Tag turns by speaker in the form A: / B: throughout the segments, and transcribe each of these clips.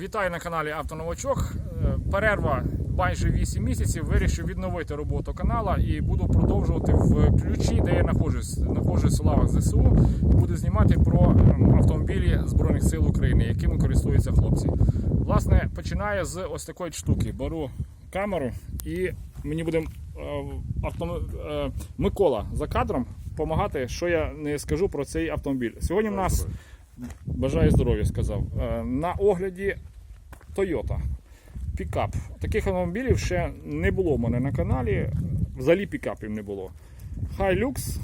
A: Вітаю на каналі Автоновачок. Е, Перерва майже 8 місяців. Вирішив відновити роботу канала і буду продовжувати в ключі, де я знаходжусь. Знаходжусь в лавах ЗСУ і буду знімати про ем, автомобілі Збройних сил України, якими користуються хлопці. Власне, починаю з ось такої штуки. Беру камеру і мені буде е, авто... е, Микола за кадром допомагати, що я не скажу про цей автомобіль. Сьогодні в нас бажаю здоров'я, сказав. е, На огляді Toyota. Пікап. Таких автомобілів ще не було в мене на каналі. Взагалі пікапів не було. Hilux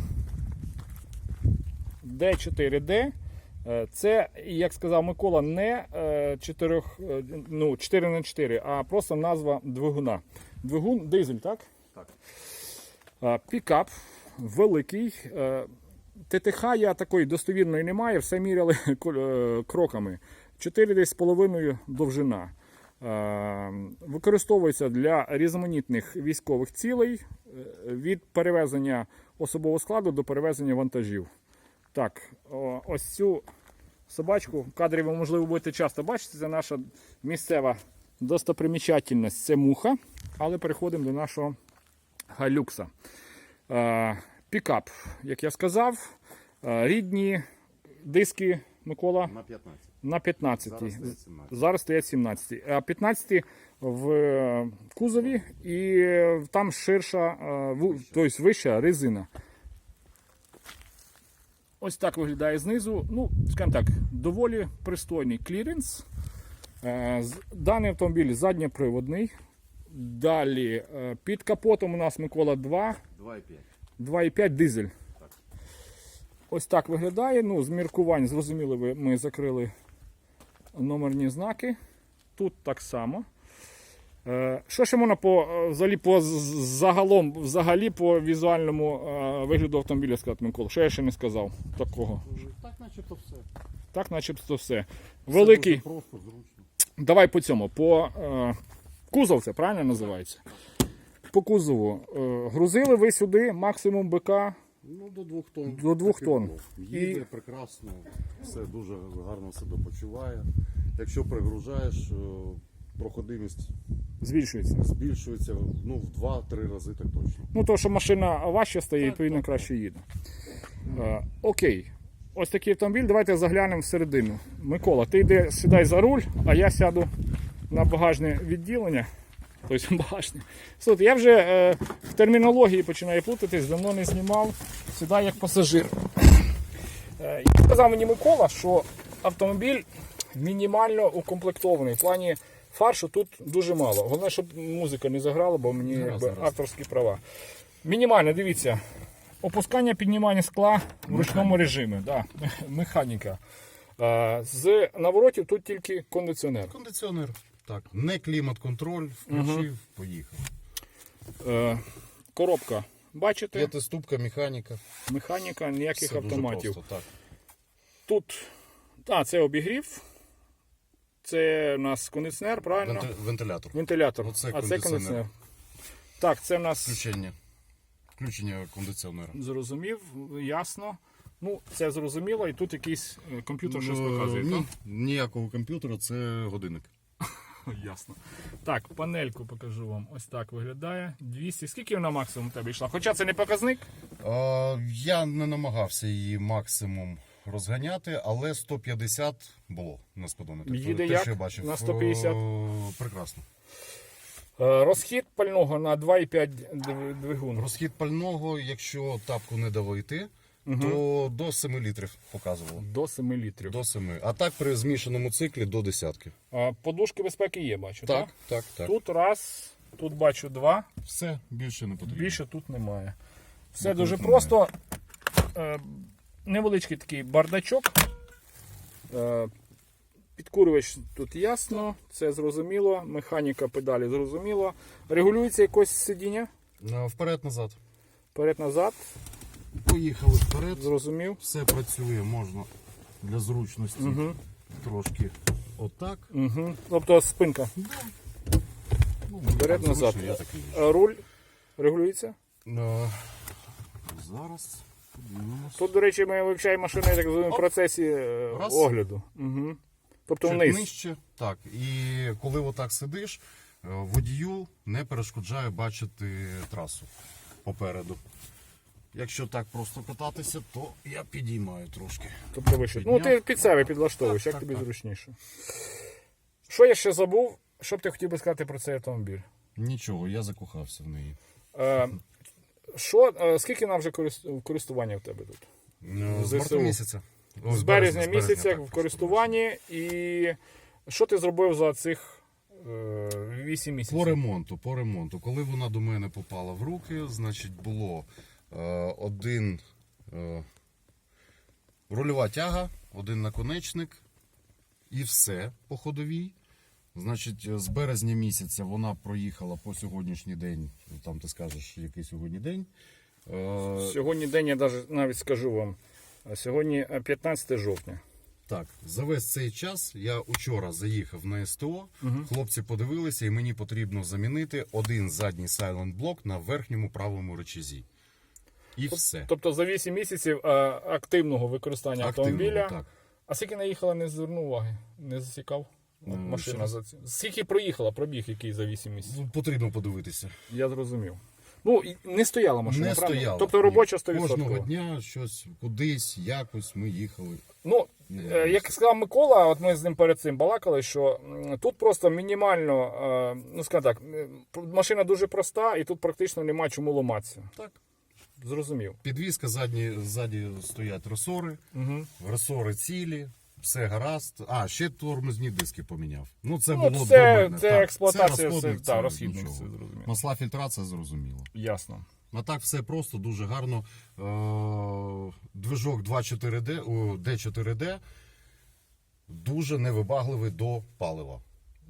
A: D4D. Е, Це, як сказав Микола, не 4, ну, 4х4, а просто назва двигуна. Двигун дизель, так?
B: Так.
A: Пікап великий. ТТХ я такої достовірної немає, все міряли е, кроками. 4,5 довжина. Е, Використовується для різноманітних військових цілей е, від перевезення особового складу до перевезення вантажів. Так, ось цю собачку в кадрі ви, можливо, будете часто бачити. Це наша місцева достопримічательність. Це муха. Але переходимо до нашого галюкса. Пікап, як я сказав, е, рідні диски Микола
B: На 15.
A: на 15.
B: Зараз стоїть 17.
A: Зараз стоять 17. А 15 в е, кузові і там ширша, тобто вища резина. Ось так виглядає знизу. Ну, скажімо так, доволі пристойний кліренс. Даний автомобіль задньоприводний. Далі під капотом у нас Микола 2,
B: 2,5.
A: 2,5 дизель. Ось так виглядає. Ну, з міркувань, зрозуміло, ви- ми закрили номерні знаки. Тут так само. Е, Що ще можна по, е, взагалі, по загалом, взагалі по візуальному е, вигляду автомобіля сказати, Микола? Що я ще не сказав такого?
B: Так, начебто все.
A: Так, начебто все. Великий.
B: Дуже просто, зручно.
A: Давай по цьому. По кузов це правильно називається? По кузову. Е, грузили ви сюди максимум БК
B: Ну, до 2 тонн.
A: До двох тонн.
B: Їде прекрасно, все дуже гарно себе почуває. Якщо пригружаєш, е, проходимість
A: збільшується.
B: збільшується ну, в 2-3 рази так точно.
A: Ну, то, що машина важче стає,
B: Так,
A: відповідно
B: так,
A: краще їде. Е, окей. Ось такий автомобіль. Давайте заглянемо всередину. Микола, ти йди сідай за руль, а я сяду на багажне відділення. Тобто багажне. Слухайте, я вже е, в термінології починаю плутатись, давно не знімав. Сідай як пасажир. Е, сказав мені Микола, що автомобіль мінімально укомплектований. В плані фаршу тут дуже мало. Головне, щоб музика не заграла, бо мені якби, авторські права. Мінімально, дивіться. Опускання, піднімання скла в ручному режимі. Да. Механіка. Е, З наворотів тут тільки кондиціонер.
B: Кондиціонер. Так. Не клімат-контроль, включив, поїхав.
A: Е, Коробка. Бачите?
B: П'ятиступка, механіка.
A: Механіка, ніяких
B: Все дуже
A: автоматів.
B: просто, так.
A: Тут. А, це обігрів. Це у нас кондиціонер, правильно?
B: Венти- Вентилятор.
A: Вентилятор.
B: Оце
A: а це
B: кондиціонер.
A: кондиціонер. Так, це в нас
B: Включення. Включення кондиціонера.
A: зрозумів, ясно. Ну, це зрозуміло, і тут якийсь е, комп'ютер щось
B: Ну,
A: показує.
B: Ні,
A: так?
B: ніякого комп'ютера, це годинник.
A: Ясно. Так, панельку покажу вам. Ось так виглядає. 200. Скільки вона максимум у тебе йшла? Хоча це не показник.
B: А, я не намагався її максимум розганяти, але 150 було на спидометрі.
A: Їде
B: Те,
A: як?
B: що я бачив.
A: На 150?
B: О, прекрасно.
A: Е, Розхід пального на 2,5 дв- двигун.
B: Розхід пального, якщо тапку не давити, то до 7 літрів показувало.
A: До 7 літрів.
B: До 7. А так при змішаному циклі до десятки.
A: А, Подушки безпеки є, бачу. Так?
B: так, так.
A: Тут раз, тут бачу два,
B: Все, більше не потрібно.
A: більше тут немає. Все
B: Ну,
A: дуже просто. Е, невеличкий такий бардачок. Е, підкурювач тут ясно, це зрозуміло. Механіка педалі зрозуміло. Регулюється якось сидіння.
B: Вперед-назад.
A: Вперед-назад,
B: Поїхали вперед.
A: зрозумів.
B: Все працює, можна для зручності
A: Угу.
B: трошки отак.
A: Угу. Тобто спинка.
B: Ну,
A: Вперед-назад.
B: зручно, Я такий.
A: А Руль регулюється.
B: Е, Зараз подивимось.
A: Тут, до речі, ми вивчаємо машини так в процесі е,
B: Раз.
A: огляду. Угу. Тобто
B: чуть
A: вниз.
B: нижче. Так. І коли отак сидиш, е, водію не перешкоджає бачити трасу попереду. Якщо так просто кататися, то я підіймаю трошки.
A: Тобто вище. Ну, ти під себе підлаштовуєш, як
B: так,
A: тобі
B: так.
A: зручніше. Що я ще забув? Що б ти хотів би сказати про цей автомобіль?
B: Нічого, я закохався в неї.
A: Е, що, е, скільки нам вже корис- користування в тебе тут?
B: Е, З
A: ЗСУ.
B: місяця.
A: З березня місяця
B: так,
A: в користуванні. І що ти зробив за цих е, 8 місяців?
B: По ремонту, по ремонту. Коли вона до мене попала в руки, значить було один е, рульова тяга, один наконечник і все по ходовій. Значить, з березня місяця вона проїхала по сьогоднішній день. Там ти скажеш, який сьогодні день. Е,
A: Сьогодні день я навіть скажу вам. Сьогодні е, 15 жовтня.
B: Так, за весь цей час я учора заїхав на СТО. Хлопці подивилися, і мені потрібно замінити один задній сайлент блок на верхньому правому речезі. І все.
A: Тобто за 8 місяців е, активного використання
B: Активного,
A: автомобіля.
B: так.
A: А скільки наїхала, не звернув уваги, не засікав. От
B: Ну,
A: машина за ці. Скільки проїхала, пробіг який за 8 місяців?
B: Ну, Потрібно подивитися.
A: Я зрозумів. Ну, і не стояла машина,
B: Не
A: правильно?
B: стояло.
A: Тобто робоча
B: Ні.
A: 100%.
B: Кожного дня щось кудись, якось ми їхали.
A: Ну,
B: Не
A: е, як сказав Микола, от ми з ним перед цим балакали, що м, тут просто мінімально, е, ну скажімо так, машина дуже проста, і тут практично немає чому ламатися.
B: Так.
A: Зрозумів.
B: Підвізка задні, ззаді стоять ресори,
A: Угу.
B: ресори цілі, все гаразд. А, ще тормозні диски поміняв. Ну, це
A: Ну,
B: було
A: це-
B: до мене.
A: це
B: так.
A: експлуатація, це- та, розхідник, це зрозуміло.
B: Масла фільтрація зрозуміло.
A: Ясно.
B: А так все просто, дуже гарно. Е, Движок 2.4D, о, D4D дуже невибагливий до палива.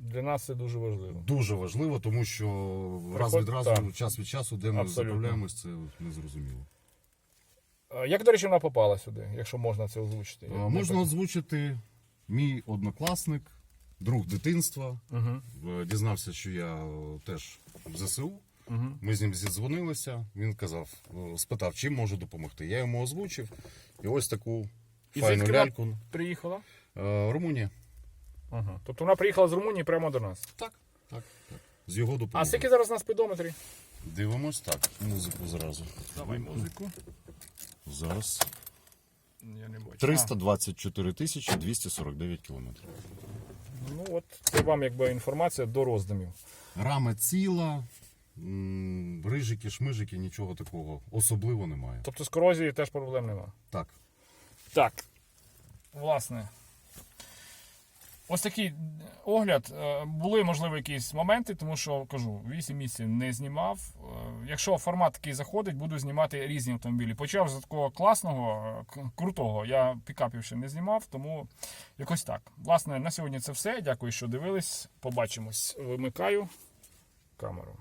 A: Для нас це дуже важливо.
B: Дуже важливо, тому що раз від разу,
A: так.
B: час від часу, де ми
A: Абсолютно.
B: заправляємось, це незрозуміло.
A: Як, до речі, вона попала сюди, якщо можна це озвучити?
B: Можна озвучити мій однокласник, друг дитинства.
A: Угу.
B: Дізнався, що я е, теж в ЗСУ.
A: Угу.
B: Ми з ним зідзвонилися. Він казав, е, спитав, чим можу допомогти. Я йому озвучив. І ось таку
A: І
B: файну ляльку.
A: приїхала?
B: Е, Румунія.
A: Ага. Тобто вона приїхала з Румунії прямо до нас.
B: Так, так, так. З його
A: А скільки зараз на спідометрі?
B: Дивимось так. Музику зразу.
A: Давай музику.
B: Зараз.
A: Я не бачу.
B: 324 тисячі 249 кілометрів.
A: Ну от це вам якби інформація до роздумів.
B: Рама ціла, м, рижики, шмижики, нічого такого особливо немає.
A: Тобто з корозією теж проблем немає.
B: Так.
A: Так. Власне. Ось такий огляд. Е, Були, можливо, якісь моменти, тому що кажу, 8 місяців не знімав. Е, Якщо формат такий заходить, буду знімати різні автомобілі. Почав з такого класного, е, крутого. Я пікапів ще не знімав, тому якось так. Власне, на сьогодні це все. Дякую, що дивились. Побачимось. Вимикаю камеру.